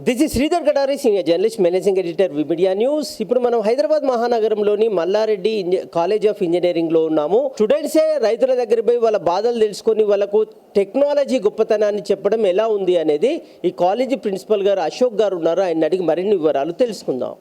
This is Sridhar Gadari senior journalist managing editor media news ఇప్పుడు మనం హైదరాబాద్ మహానగరంలోని మల్లారెడ్డి ఇంజ- కాలేజ్ ఆఫ్ ఇంజనీరింగ్లో ఉన్నాము. స్టూడెంట్సే రైతుల దగ్గర పోయి వాళ్ళ బాధలు తెలుసుకొని వాళ్ళకు టెక్నాలజీ గొప్పతనాన్ని చెప్పడం ఎలా ఉంది అనేది ఈ కాలేజీ ప్రిన్సిపల్ గారు అశోక్ గారు ఉన్నారు. ఆయన అడిగి మరిన్ని వివరాలు తెలుసుకుందాం.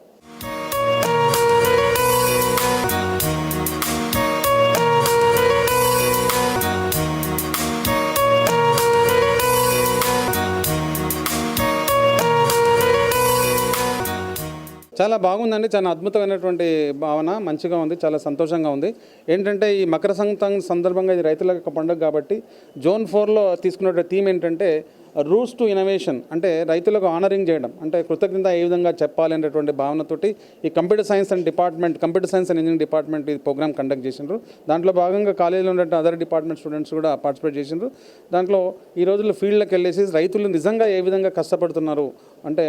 చాలా బాగుందండి. చాలా అద్భుతమైనటువంటి భావన. మంచిగా ఉంది. చాలా సంతోషంగా ఉంది. ఏంటంటే ఈ మకర సంక్రాంతి సందర్భంగా ఇది రైతుల యొక్క పండుగ కాబట్టి జోన్ ఫోర్లో తీసుకున్న థీమ్ ఏంటంటే రూట్స్ టు ఇన్నోవేషన్ అంటే రైతులకు ఆనరింగ్ చేయడం. అంటే కృతజ్ఞత ఏ విధంగా చెప్పాలి అనేటువంటి భావనతోటి ఈ computer science and department computer science and engineering department ఈ ప్రోగ్రామ్ కండక్ట్ చేసిండ్రు. దాంట్లో భాగంగా కాలేజీలో ఉన్న అదర్ డిపార్ట్మెంట్ స్టూడెంట్స్ కూడా పార్టిసిపేట్ చేసిండ్రు. దాంట్లో ఈ రోజుల్లో ఫీల్డ్లోకి వెళ్ళేసి రైతులు నిజంగా ఏ విధంగా కష్టపడుతున్నారు? అంటే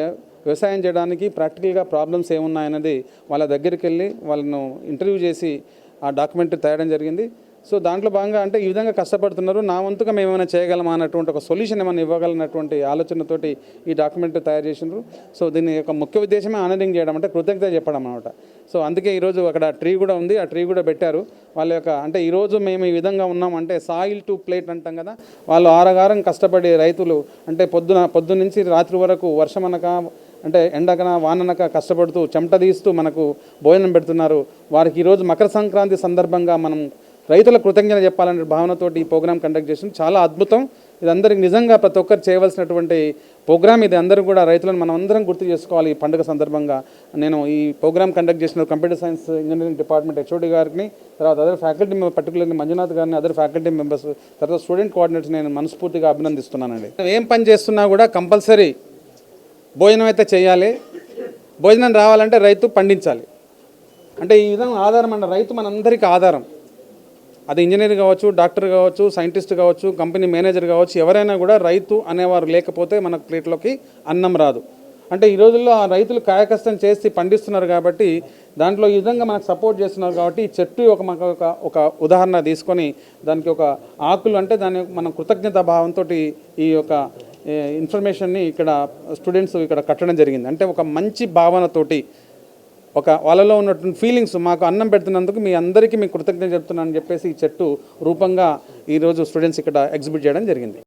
వ్యవసాయం చేయడానికి ప్రాక్టికల్గా ప్రాబ్లమ్స్ ఏమున్నాయన్నది వాళ్ళ దగ్గరికి వెళ్ళి వాళ్ళను ఇంటర్వ్యూ చేసి ఆ డాక్యుమెంట్ తేయడం జరిగింది. సో దాంట్లో భాగంగా అంటే ఈ విధంగా కష్టపడుతున్నారు. నా వంతుగా మేము ఏమైనా చేయగలమా అన్నటువంటి ఒక సొల్యూషన్ ఏమైనా ఇవ్వగలనటువంటి ఆలోచనతోటి ఈ డాక్యుమెంట్ తయారు చేసినారు సో దీని యొక్క ముఖ్య ఉద్దేశమే ఆనరింగ్ చేయడం అంటే కృతజ్ఞత చెప్పడం అనమాట సో అందుకే ఈరోజు అక్కడ ట్రీ కూడా ఉంది. ఆ ట్రీ కూడా పెట్టారు. వాళ్ళ యొక్క అంటే ఈరోజు మేము ఈ విధంగా ఉన్నాం అంటే సాయిల్ టు ప్లేట్ అంటాం కదా. వాళ్ళు ఆరగారం కష్టపడే రైతులు అంటే పొద్దున పొద్దున్న నుంచి రాత్రి వరకు వర్షం అనక అంటే ఎండకన వాననక కష్టపడుతూ చెమట తీస్తూ మనకు భోజనం పెడుతున్నారు. వారికి ఈరోజు మకర సంక్రాంతి సందర్భంగా మనం రైతుల కృతజ్ఞత చెప్పాలనే భావనతో ఈ ప్రోగ్రామ్ కండక్ట్ చేసిన చాలా అద్భుతం. ఇది అందరికి నిజంగా ప్రతి ఒక్కరు చేయవలసినటువంటి ప్రోగ్రామ్ ఇది. అందరూ కూడా రైతులను మనం అందరం గుర్తు చేసుకోవాలి ఈ పండుగ సందర్భంగా. నేను ఈ ప్రోగ్రామ్ కండక్ట్ చేసిన computer science engineering department HOD గారిని తర్వాత other faculty member particularly Manjunath గారిని అదర్ ఫ్యాకల్టీ మెంబర్స్ తర్వాత స్టూడెంట్ కోఆర్డినేటర్స్ నేను మనస్ఫూర్తిగా అభినందిస్తున్నానండి. ఏం పని చేస్తున్నా కూడా కంపల్సరీ భోజనం అయితే చేయాలి. భోజనం రావాలంటే రైతు పండించాలి. అంటే ఈ విధంగా ఆధారం అన్న రైతు మనందరికీ ఆధారం. అది ఇంజనీర్ కావచ్చు డాక్టర్ కావచ్చు సైంటిస్ట్ కావచ్చు కంపెనీ మేనేజర్ కావచ్చు ఎవరైనా కూడా రైతు అనేవారు లేకపోతే మన ప్లేట్లోకి అన్నం రాదు. అంటే ఈ రోజుల్లో ఆ రైతులు కాయకష్టం చేసి పండిస్తున్నారు కాబట్టి దాంట్లో ఈ విధంగా మనకు సపోర్ట్ చేస్తున్నారు కాబట్టి ఈ చెట్టు ఒక మనకు ఒక ఒక ఉదాహరణ తీసుకొని దానికి ఒక ఆకులు అంటే దాని మనం కృతజ్ఞత భావంతో ఈ యొక్క ఇన్ఫర్మేషన్ని ఇక్కడ స్టూడెంట్స్ ఇక్కడ కట్టడం జరిగింది. అంటే ఒక మంచి భావనతోటి ఒక వాళ్ళలో ఉన్నటువంటి ఫీలింగ్స్ మాకు అన్నం పెడుతున్నందుకు మీ అందరికీ మీ కృతజ్ఞత చెప్తున్నానని చెప్పేసి ఈ చెట్టు రూపంగా ఈరోజు స్టూడెంట్స్ ఇక్కడ ఎగ్జిబిట్ చేయడం జరిగింది.